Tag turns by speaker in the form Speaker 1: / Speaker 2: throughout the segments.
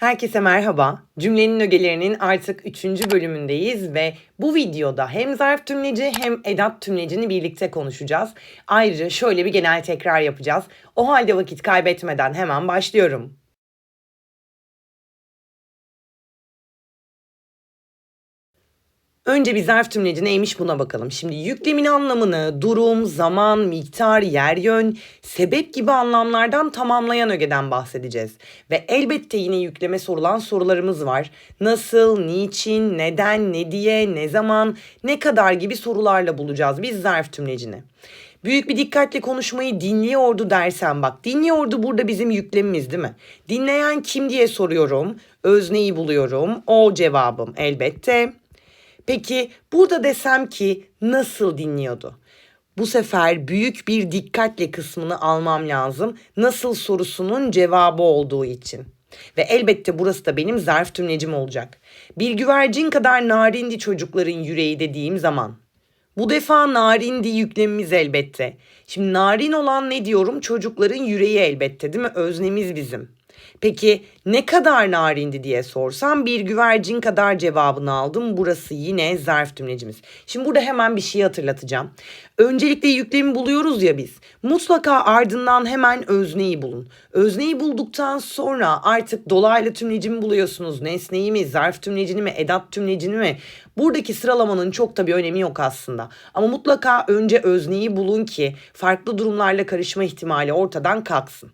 Speaker 1: Herkese merhaba. Cümlenin ögelerinin artık 3. bölümündeyiz ve bu videoda hem zarf tümleci hem edat tümlecini birlikte konuşacağız. Ayrıca şöyle bir genel tekrar yapacağız. O halde vakit kaybetmeden hemen başlıyorum. Önce bir zarf tümleci neymiş buna bakalım. Şimdi yüklemin anlamını durum, zaman, miktar, yer yön, sebep gibi anlamlardan tamamlayan ögeden bahsedeceğiz. Ve elbette yine yükleme sorulan sorularımız var. Nasıl, niçin, neden, ne diye, ne zaman, ne kadar gibi sorularla bulacağız biz zarf tümlecini. Büyük bir dikkatle konuşmayı dinliyordu dersen bak dinliyordu burada bizim yüklemimiz değil mi? Dinleyen kim diye soruyorum. Özneyi buluyorum. O cevabım elbette. Peki burada desem ki nasıl dinliyordu? Bu sefer büyük bir dikkatle kısmını almam lazım. Nasıl sorusunun cevabı olduğu için. Ve elbette burası da benim zarf tümlecim olacak. Bir güvercin kadar narindi çocukların yüreği dediğim zaman. Bu defa narindi yüklemimiz elbette. Şimdi narin olan ne diyorum? Çocukların yüreği elbette değil mi? Öznemiz bizim. Peki ne kadar narindi diye sorsam bir güvercin kadar cevabını aldım. Burası yine zarf tümlecimiz. Şimdi burada hemen bir şey hatırlatacağım. Öncelikle yüklemi buluyoruz ya biz. Mutlaka ardından hemen özneyi bulun. Özneyi bulduktan sonra artık dolaylı tümlecimi buluyorsunuz. Nesneyi mi, zarf tümlecini mi, edat tümlecini mi? Buradaki sıralamanın çok da bir önemi yok aslında. Ama mutlaka önce özneyi bulun ki farklı durumlarla karışma ihtimali ortadan kalksın.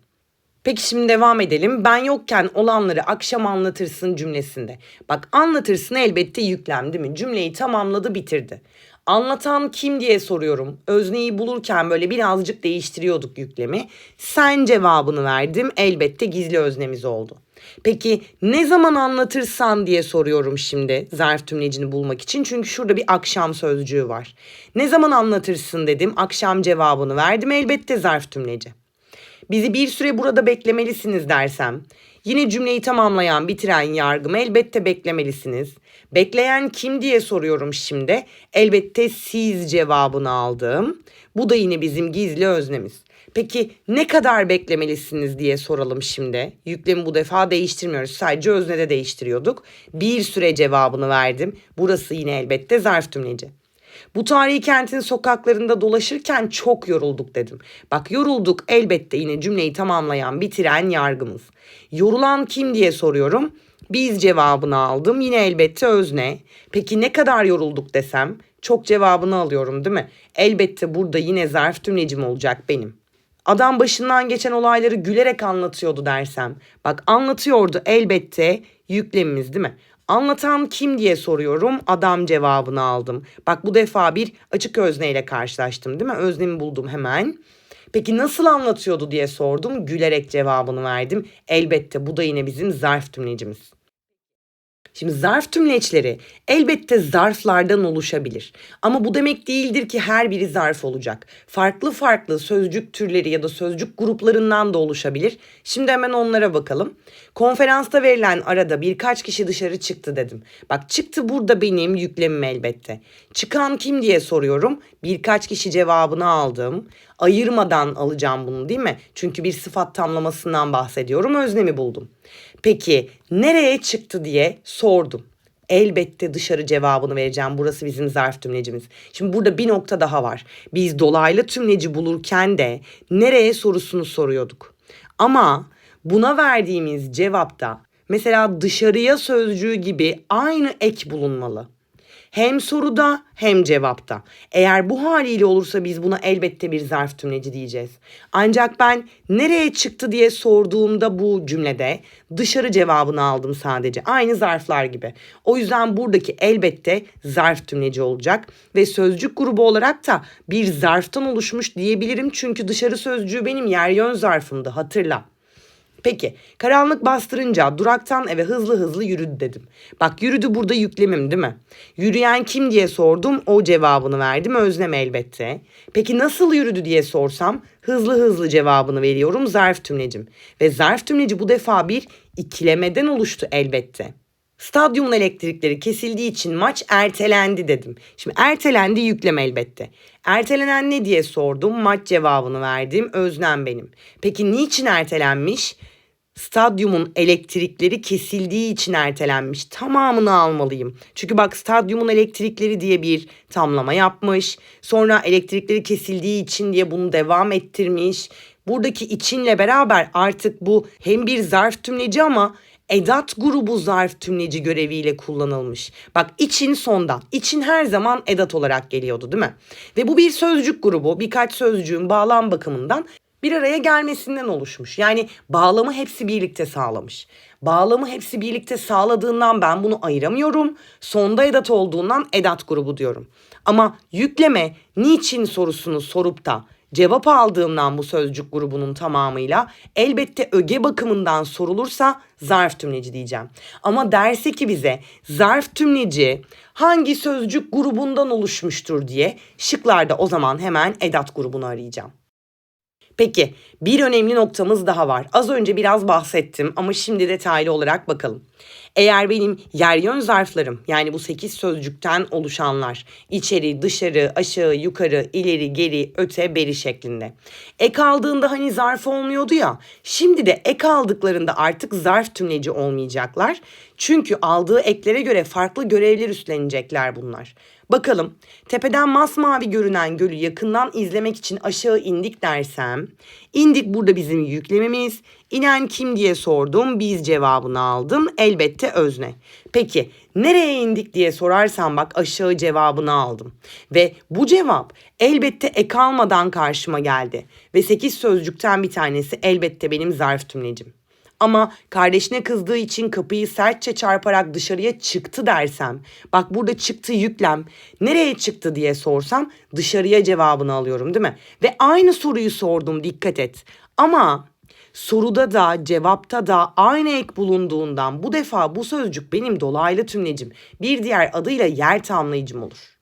Speaker 1: Peki şimdi devam edelim. Ben yokken olanları akşam anlatırsın cümlesinde. Bak anlatırsın elbette yüklem mi? Cümleyi tamamladı bitirdi. Anlatan kim diye soruyorum. Özneyi bulurken böyle birazcık değiştiriyorduk yüklemi. Sen cevabını verdim. Elbette gizli öznemiz oldu. Peki ne zaman anlatırsan diye soruyorum şimdi zarf tümlecini bulmak için. Çünkü şurada bir akşam sözcüğü var. Ne zaman anlatırsın dedim. Akşam cevabını verdim. Elbette zarf tümleci. Bizi bir süre burada beklemelisiniz dersem, yine cümleyi tamamlayan, bitiren yargım elbette beklemelisiniz. Bekleyen kim diye soruyorum şimdi. Elbette siz cevabını aldım. Bu da yine bizim gizli öznemiz. Peki ne kadar beklemelisiniz diye soralım şimdi. Yüklemi bu defa değiştirmiyoruz. Sadece öznede değiştiriyorduk. Bir süre cevabını verdim. Burası yine elbette zarf tümleci. Bu tarihi kentin sokaklarında dolaşırken çok yorulduk dedim. Bak yorulduk elbette yine cümleyi tamamlayan bitiren yargımız. Yorulan kim diye soruyorum. Biz cevabını aldım. Yine elbette özne. Peki ne kadar yorulduk desem? Çok cevabını alıyorum değil mi? Elbette burada yine zarf tümlecim olacak benim. Adam başından geçen olayları gülerek anlatıyordu dersem. Bak anlatıyordu elbette yüklemimiz değil mi? Anlatan kim diye soruyorum. Adam cevabını aldım. Bak bu defa bir açık özneyle karşılaştım değil mi? Öznemi buldum hemen. Peki nasıl anlatıyordu diye sordum. Gülerek cevabını verdim. Elbette bu da yine bizim zarf tümlecimiz. Şimdi zarf tümleçleri elbette zarflardan oluşabilir. Ama bu demek değildir ki her biri zarf olacak. Farklı farklı sözcük türleri ya da sözcük gruplarından da oluşabilir. Şimdi hemen onlara bakalım. Konferansta verilen arada birkaç kişi dışarı çıktı dedim. Bak çıktı burada benim yüklemim elbette. Çıkan kim diye soruyorum. Birkaç kişi cevabını aldım. Ayırmadan alacağım bunu değil mi? Çünkü bir sıfat tamlamasından bahsediyorum. Öznemi buldum. Peki nereye çıktı diye sordum. Elbette dışarı cevabını vereceğim. Burası bizim zarf tümlecimiz. Şimdi burada bir nokta daha var. Biz dolaylı tümleci bulurken de nereye sorusunu soruyorduk. Ama buna verdiğimiz cevapta mesela dışarıya sözcüğü gibi aynı ek bulunmalı. Hem soruda hem cevapta. Eğer bu haliyle olursa biz buna elbette bir zarf tümleci diyeceğiz. Ancak ben nereye çıktı diye sorduğumda bu cümlede dışarı cevabını aldım sadece. Aynı zarflar gibi. O yüzden buradaki elbette zarf tümleci olacak ve sözcük grubu olarak da bir zarftan oluşmuş diyebilirim. Çünkü dışarı sözcüğü benim yer yön zarfımdı hatırla. Peki karanlık bastırınca duraktan eve hızlı hızlı yürüdü dedim. Bak yürüdü burada yüklemim değil mi? Yürüyen kim diye sordum o cevabını verdim özlem elbette. Peki nasıl yürüdü diye sorsam hızlı hızlı cevabını veriyorum zarf tümlecim. Ve zarf tümleci bu defa bir ikilemeden oluştu elbette. Stadyumun elektrikleri kesildiği için maç ertelendi dedim. Şimdi ertelendi yüklem elbette. Ertelenen ne diye sordum. Maç cevabını verdim. Özlem benim. Peki niçin ertelenmiş? stadyumun elektrikleri kesildiği için ertelenmiş. Tamamını almalıyım. Çünkü bak stadyumun elektrikleri diye bir tamlama yapmış. Sonra elektrikleri kesildiği için diye bunu devam ettirmiş. Buradaki içinle beraber artık bu hem bir zarf tümleci ama edat grubu zarf tümleci göreviyle kullanılmış. Bak için sonda. İçin her zaman edat olarak geliyordu değil mi? Ve bu bir sözcük grubu birkaç sözcüğün bağlam bakımından bir araya gelmesinden oluşmuş. Yani bağlamı hepsi birlikte sağlamış. Bağlamı hepsi birlikte sağladığından ben bunu ayıramıyorum. Sonda edat olduğundan edat grubu diyorum. Ama yükleme niçin sorusunu sorup da cevap aldığımdan bu sözcük grubunun tamamıyla elbette öge bakımından sorulursa zarf tümleci diyeceğim. Ama derse ki bize zarf tümleci hangi sözcük grubundan oluşmuştur diye şıklarda o zaman hemen edat grubunu arayacağım. Peki bir önemli noktamız daha var. Az önce biraz bahsettim ama şimdi detaylı olarak bakalım. Eğer benim yer yön zarflarım yani bu 8 sözcükten oluşanlar içeri, dışarı, aşağı, yukarı, ileri, geri, öte, beri şeklinde. Ek aldığında hani zarf olmuyordu ya. Şimdi de ek aldıklarında artık zarf tümleci olmayacaklar. Çünkü aldığı eklere göre farklı görevler üstlenecekler bunlar. Bakalım tepeden masmavi görünen gölü yakından izlemek için aşağı indik dersem indik burada bizim yüklememiz inen kim diye sordum biz cevabını aldım elbette özne. Peki nereye indik diye sorarsam bak aşağı cevabını aldım ve bu cevap elbette ek almadan karşıma geldi ve 8 sözcükten bir tanesi elbette benim zarf tümlecim. Ama kardeşine kızdığı için kapıyı sertçe çarparak dışarıya çıktı dersem, bak burada çıktı yüklem, nereye çıktı diye sorsam dışarıya cevabını alıyorum değil mi? Ve aynı soruyu sordum dikkat et. Ama soruda da cevapta da aynı ek bulunduğundan bu defa bu sözcük benim dolaylı tümlecim, bir diğer adıyla yer tamlayıcım olur.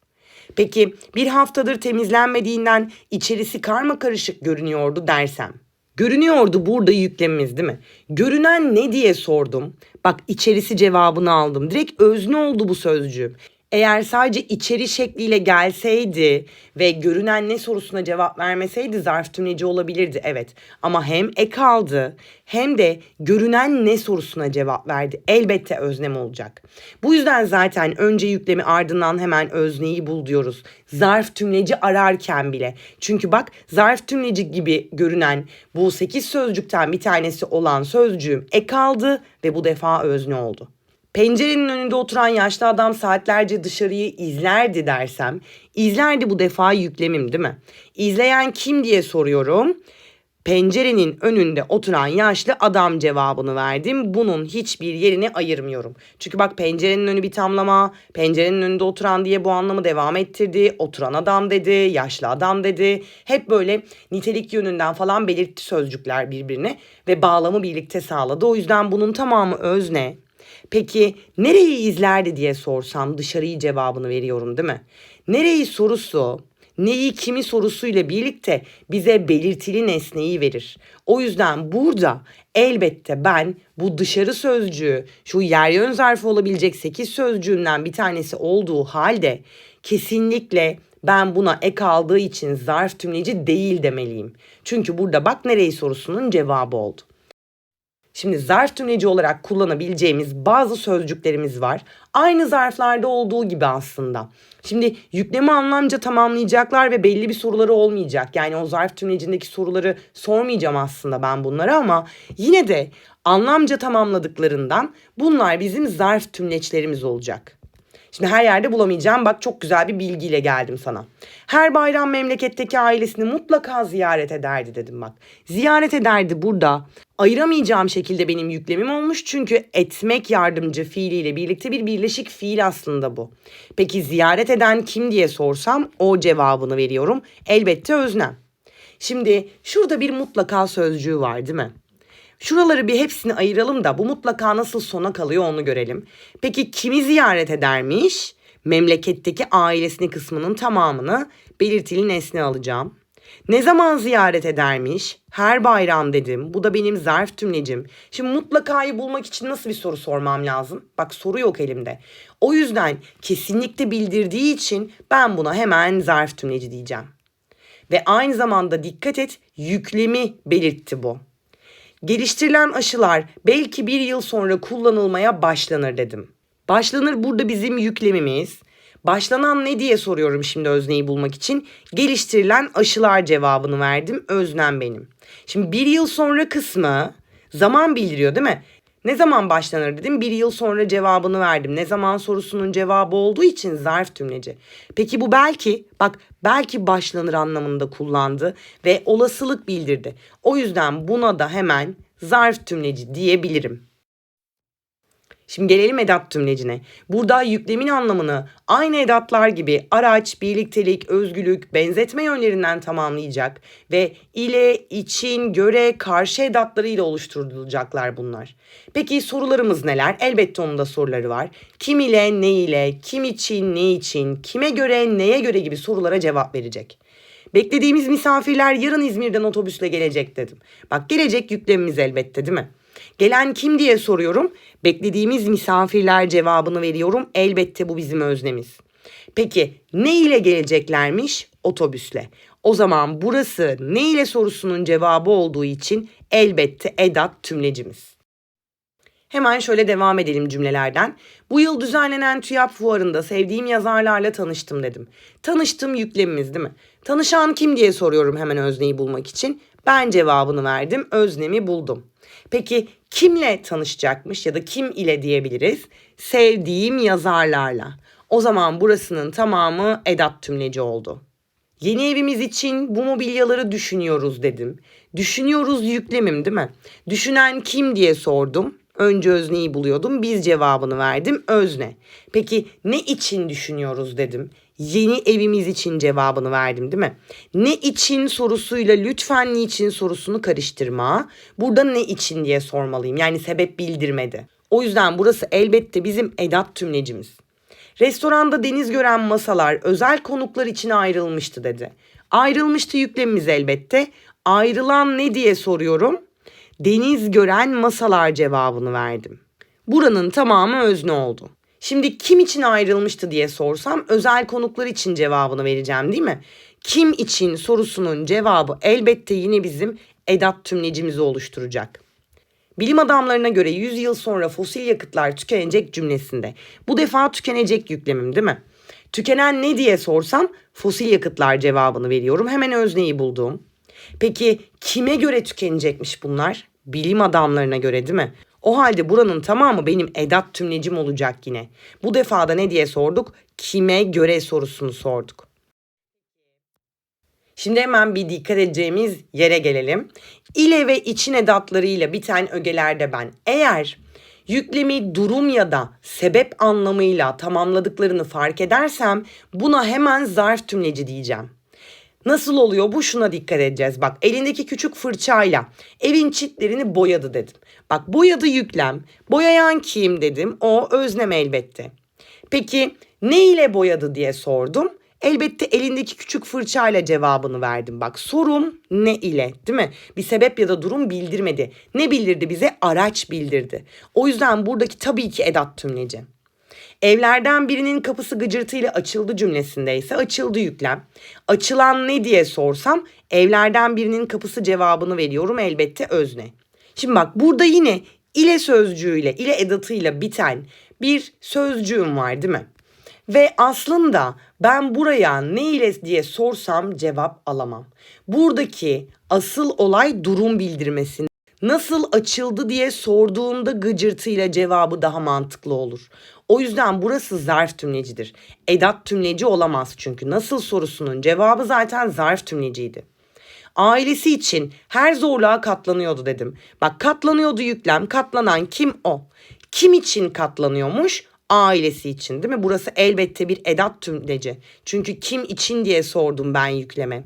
Speaker 1: Peki bir haftadır temizlenmediğinden içerisi karma karışık görünüyordu dersem. Görünüyordu burada yüklemimiz değil mi? Görünen ne diye sordum. Bak içerisi cevabını aldım. Direkt özne oldu bu sözcüğüm. Eğer sadece içeri şekliyle gelseydi ve görünen ne sorusuna cevap vermeseydi zarf tümleci olabilirdi evet. Ama hem ek aldı hem de görünen ne sorusuna cevap verdi. Elbette öznem olacak. Bu yüzden zaten önce yüklemi ardından hemen özneyi bul diyoruz. Zarf tümleci ararken bile. Çünkü bak zarf tümleci gibi görünen bu 8 sözcükten bir tanesi olan sözcüğüm ek aldı ve bu defa özne oldu. Pencerenin önünde oturan yaşlı adam saatlerce dışarıyı izlerdi dersem, izlerdi bu defa yüklemim değil mi? İzleyen kim diye soruyorum. Pencerenin önünde oturan yaşlı adam cevabını verdim. Bunun hiçbir yerini ayırmıyorum. Çünkü bak pencerenin önü bir tamlama, pencerenin önünde oturan diye bu anlamı devam ettirdi. Oturan adam dedi, yaşlı adam dedi. Hep böyle nitelik yönünden falan belirtti sözcükler birbirine ve bağlamı birlikte sağladı. O yüzden bunun tamamı özne. Peki nereyi izlerdi diye sorsam dışarıyı cevabını veriyorum değil mi? Nereyi sorusu neyi kimi sorusuyla birlikte bize belirtili nesneyi verir. O yüzden burada elbette ben bu dışarı sözcüğü şu yer yön zarfı olabilecek 8 sözcüğünden bir tanesi olduğu halde kesinlikle ben buna ek aldığı için zarf tümleci değil demeliyim. Çünkü burada bak nereyi sorusunun cevabı oldu. Şimdi zarf tümleci olarak kullanabileceğimiz bazı sözcüklerimiz var. Aynı zarflarda olduğu gibi aslında. Şimdi yüklemi anlamca tamamlayacaklar ve belli bir soruları olmayacak. Yani o zarf tümlecindeki soruları sormayacağım aslında ben bunlara ama yine de anlamca tamamladıklarından bunlar bizim zarf tümleçlerimiz olacak. Şimdi her yerde bulamayacağım. Bak çok güzel bir bilgiyle geldim sana. Her bayram memleketteki ailesini mutlaka ziyaret ederdi dedim bak. Ziyaret ederdi burada. Ayıramayacağım şekilde benim yüklemim olmuş çünkü etmek yardımcı fiiliyle birlikte bir birleşik fiil aslında bu. Peki ziyaret eden kim diye sorsam o cevabını veriyorum. Elbette öznem. Şimdi şurada bir mutlaka sözcüğü var değil mi? Şuraları bir hepsini ayıralım da bu mutlaka nasıl sona kalıyor onu görelim. Peki kimi ziyaret edermiş? Memleketteki ailesini kısmının tamamını belirtili nesne alacağım. Ne zaman ziyaret edermiş? Her bayram dedim. Bu da benim zarf tümlecim. Şimdi mutlakayı bulmak için nasıl bir soru sormam lazım? Bak soru yok elimde. O yüzden kesinlikle bildirdiği için ben buna hemen zarf tümleci diyeceğim. Ve aynı zamanda dikkat et yüklemi belirtti bu. Geliştirilen aşılar belki bir yıl sonra kullanılmaya başlanır dedim. Başlanır burada bizim yüklemimiz. Başlanan ne diye soruyorum şimdi özneyi bulmak için. Geliştirilen aşılar cevabını verdim. Öznem benim. Şimdi bir yıl sonra kısmı zaman bildiriyor değil mi? Ne zaman başlanır dedim. Bir yıl sonra cevabını verdim. Ne zaman sorusunun cevabı olduğu için zarf tümleci. Peki bu belki bak belki başlanır anlamında kullandı ve olasılık bildirdi. O yüzden buna da hemen zarf tümleci diyebilirim. Şimdi gelelim edat tümlecine. Burada yüklemin anlamını aynı edatlar gibi araç, birliktelik, özgürlük, benzetme yönlerinden tamamlayacak ve ile, için, göre, karşı edatlarıyla oluşturulacaklar bunlar. Peki sorularımız neler? Elbette onun da soruları var. Kim ile, ne ile, kim için, ne için, kime göre, neye göre gibi sorulara cevap verecek. Beklediğimiz misafirler yarın İzmir'den otobüsle gelecek dedim. Bak gelecek yüklemimiz elbette değil mi? Gelen kim diye soruyorum. Beklediğimiz misafirler cevabını veriyorum. Elbette bu bizim öznemiz. Peki ne ile geleceklermiş? Otobüsle. O zaman burası ne ile sorusunun cevabı olduğu için elbette edat tümlecimiz. Hemen şöyle devam edelim cümlelerden. Bu yıl düzenlenen TÜYAP fuarında sevdiğim yazarlarla tanıştım dedim. Tanıştım yüklemimiz değil mi? Tanışan kim diye soruyorum hemen özneyi bulmak için. Ben cevabını verdim, öznemi buldum. Peki kimle tanışacakmış ya da kim ile diyebiliriz? Sevdiğim yazarlarla. O zaman burasının tamamı edat tümleci oldu. Yeni evimiz için bu mobilyaları düşünüyoruz dedim. Düşünüyoruz yüklemim değil mi? Düşünen kim diye sordum. Önce özneyi buluyordum. Biz cevabını verdim. Özne. Peki ne için düşünüyoruz dedim. Yeni evimiz için cevabını verdim değil mi? Ne için sorusuyla lütfen niçin sorusunu karıştırma. Burada ne için diye sormalıyım. Yani sebep bildirmedi. O yüzden burası elbette bizim edat tümlecimiz. Restoranda deniz gören masalar özel konuklar için ayrılmıştı dedi. Ayrılmıştı yüklemimiz elbette. Ayrılan ne diye soruyorum? Deniz gören masalar cevabını verdim. Buranın tamamı özne oldu. Şimdi kim için ayrılmıştı diye sorsam özel konuklar için cevabını vereceğim değil mi? Kim için sorusunun cevabı elbette yine bizim edat tümlecimizi oluşturacak. Bilim adamlarına göre 100 yıl sonra fosil yakıtlar tükenecek cümlesinde. Bu defa tükenecek yüklemim değil mi? Tükenen ne diye sorsam fosil yakıtlar cevabını veriyorum. Hemen özneyi buldum. Peki kime göre tükenecekmiş bunlar? Bilim adamlarına göre değil mi? O halde buranın tamamı benim edat tümlecim olacak yine. Bu defada ne diye sorduk? Kime göre sorusunu sorduk. Şimdi hemen bir dikkat edeceğimiz yere gelelim. İle ve için edatlarıyla biten ögelerde ben eğer yüklemi durum ya da sebep anlamıyla tamamladıklarını fark edersem buna hemen zarf tümleci diyeceğim. Nasıl oluyor bu şuna dikkat edeceğiz. Bak elindeki küçük fırçayla evin çitlerini boyadı dedim. Bak boyadı yüklem. Boyayan kim dedim. O öznem elbette. Peki ne ile boyadı diye sordum. Elbette elindeki küçük fırçayla cevabını verdim. Bak sorum ne ile değil mi? Bir sebep ya da durum bildirmedi. Ne bildirdi bize? Araç bildirdi. O yüzden buradaki tabii ki edat tümleci. Evlerden birinin kapısı gıcırtıyla açıldı cümlesinde ise açıldı yüklem. Açılan ne diye sorsam evlerden birinin kapısı cevabını veriyorum elbette özne. Şimdi bak burada yine ile sözcüğüyle ile edatıyla biten bir sözcüğüm var değil mi? Ve aslında ben buraya ne ile diye sorsam cevap alamam. Buradaki asıl olay durum bildirmesi. Nasıl açıldı diye sorduğumda gıcırtıyla cevabı daha mantıklı olur. O yüzden burası zarf tümlecidir. Edat tümleci olamaz çünkü nasıl sorusunun cevabı zaten zarf tümleciydi. Ailesi için her zorluğa katlanıyordu dedim. Bak katlanıyordu yüklem. Katlanan kim o? Kim için katlanıyormuş? Ailesi için değil mi? Burası elbette bir edat tümleci. Çünkü kim için diye sordum ben yükleme.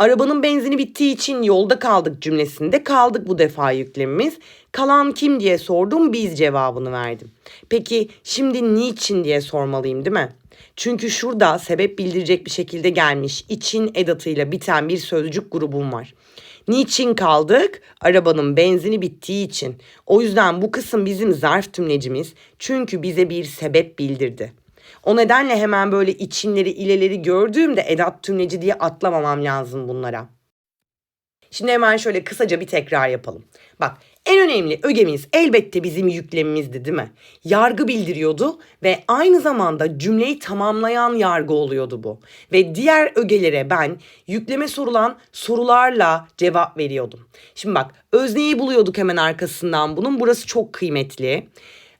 Speaker 1: Arabanın benzini bittiği için yolda kaldık cümlesinde kaldık bu defa yüklemimiz. Kalan kim diye sordum biz cevabını verdim. Peki şimdi niçin diye sormalıyım değil mi? Çünkü şurada sebep bildirecek bir şekilde gelmiş için edatıyla biten bir sözcük grubum var. Niçin kaldık? Arabanın benzini bittiği için. O yüzden bu kısım bizim zarf tümlecimiz. Çünkü bize bir sebep bildirdi. O nedenle hemen böyle içinleri ileleri gördüğümde edat tümleci diye atlamamam lazım bunlara. Şimdi hemen şöyle kısaca bir tekrar yapalım. Bak En önemli ögemiz elbette bizim yüklemimizdi değil mi? Yargı bildiriyordu ve aynı zamanda cümleyi tamamlayan yargı oluyordu bu. Ve diğer ögelere ben yükleme sorulan sorularla cevap veriyordum. Şimdi bak özneyi buluyorduk hemen arkasından bunun. Burası çok kıymetli.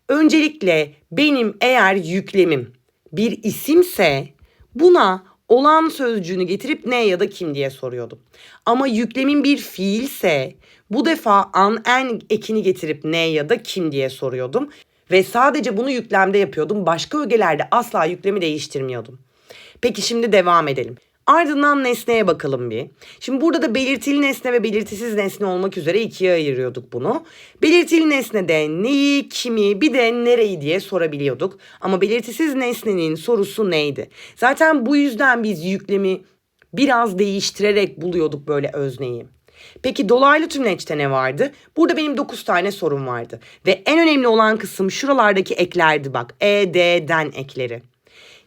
Speaker 1: Öncelikle benim eğer yüklemim bir isimse buna olan sözcüğünü getirip ne ya da kim diye soruyordum. Ama yüklemin bir fiilse bu defa an en ekini getirip ne ya da kim diye soruyordum. Ve sadece bunu yüklemde yapıyordum. Başka ögelerde asla yüklemi değiştirmiyordum. Peki şimdi devam edelim. Ardından nesneye bakalım bir. Şimdi burada da belirtili nesne ve belirtisiz nesne olmak üzere ikiye ayırıyorduk bunu. Belirtili nesnede neyi, kimi, bir de nereyi diye sorabiliyorduk. Ama belirtisiz nesnenin sorusu neydi? Zaten bu yüzden biz yüklemi biraz değiştirerek buluyorduk böyle özneyi. Peki dolaylı tümleçte ne vardı? Burada benim 9 tane sorum vardı. Ve en önemli olan kısım şuralardaki eklerdi bak. E, D'den ekleri.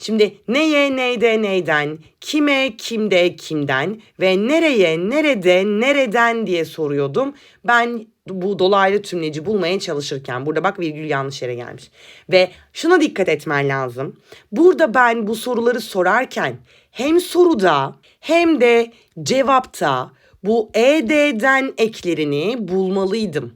Speaker 1: Şimdi neye, neyde, neyden, kime, kimde, kimden ve nereye, nerede, nereden diye soruyordum. Ben bu dolaylı tümleci bulmaya çalışırken burada bak virgül yanlış yere gelmiş. Ve şuna dikkat etmen lazım. Burada ben bu soruları sorarken hem soruda hem de cevapta bu ED'den eklerini bulmalıydım.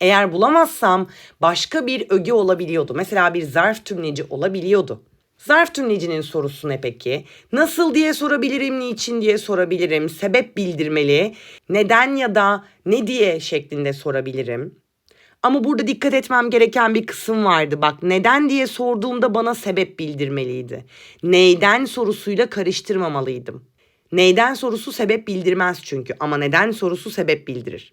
Speaker 1: Eğer bulamazsam başka bir öge olabiliyordu. Mesela bir zarf tümleci olabiliyordu. Zarf tümlecinin sorusu ne peki? Nasıl diye sorabilirim, niçin diye sorabilirim, sebep bildirmeli, neden ya da ne diye şeklinde sorabilirim. Ama burada dikkat etmem gereken bir kısım vardı. Bak neden diye sorduğumda bana sebep bildirmeliydi. Neyden sorusuyla karıştırmamalıydım. Neyden sorusu sebep bildirmez çünkü ama neden sorusu sebep bildirir.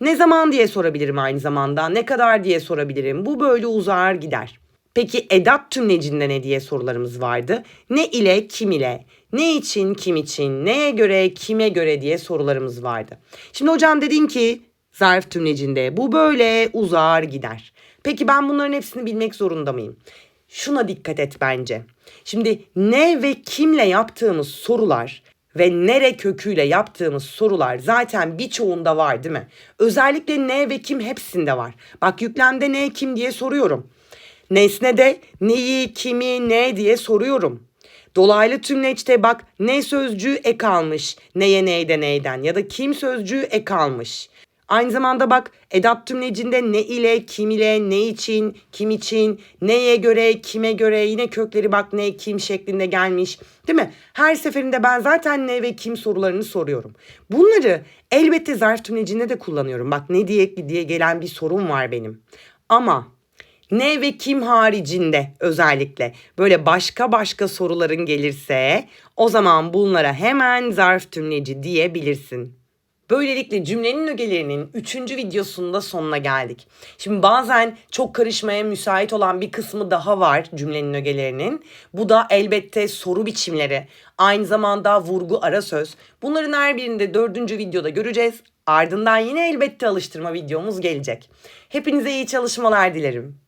Speaker 1: Ne zaman diye sorabilirim aynı zamanda, ne kadar diye sorabilirim. Bu böyle uzar gider. Peki edat tümlecinde ne diye sorularımız vardı? Ne ile, kim ile, ne için, kim için, neye göre, kime göre diye sorularımız vardı. Şimdi hocam dedin ki zarf tümlecinde bu böyle uzar gider. Peki ben bunların hepsini bilmek zorunda mıyım? Şuna dikkat et bence. Şimdi ne ve kimle yaptığımız sorular ve nere köküyle yaptığımız sorular zaten birçoğunda var değil mi? Özellikle ne ve kim hepsinde var. Bak yüklemde ne kim diye soruyorum. Nesnede neyi, kimi, ne diye soruyorum. Dolaylı tümleçte bak ne sözcüğü ek almış. Neye, neyde, neyden ya da kim sözcüğü ek almış. Aynı zamanda bak edat tümlecinde ne ile, kim ile, ne için, kim için, neye göre, kime göre yine kökleri bak ne, kim şeklinde gelmiş. Değil mi? Her seferinde ben zaten ne ve kim sorularını soruyorum. Bunları elbette zarf tümlecinde de kullanıyorum. Bak ne diye diye gelen bir sorun var benim. Ama ne ve kim haricinde özellikle böyle başka başka soruların gelirse o zaman bunlara hemen zarf tümleci diyebilirsin. Böylelikle cümlenin ögelerinin 3. videosunda sonuna geldik. Şimdi bazen çok karışmaya müsait olan bir kısmı daha var cümlenin ögelerinin. Bu da elbette soru biçimleri, aynı zamanda vurgu ara söz. Bunların her birinde 4. videoda göreceğiz. Ardından yine elbette alıştırma videomuz gelecek. Hepinize iyi çalışmalar dilerim.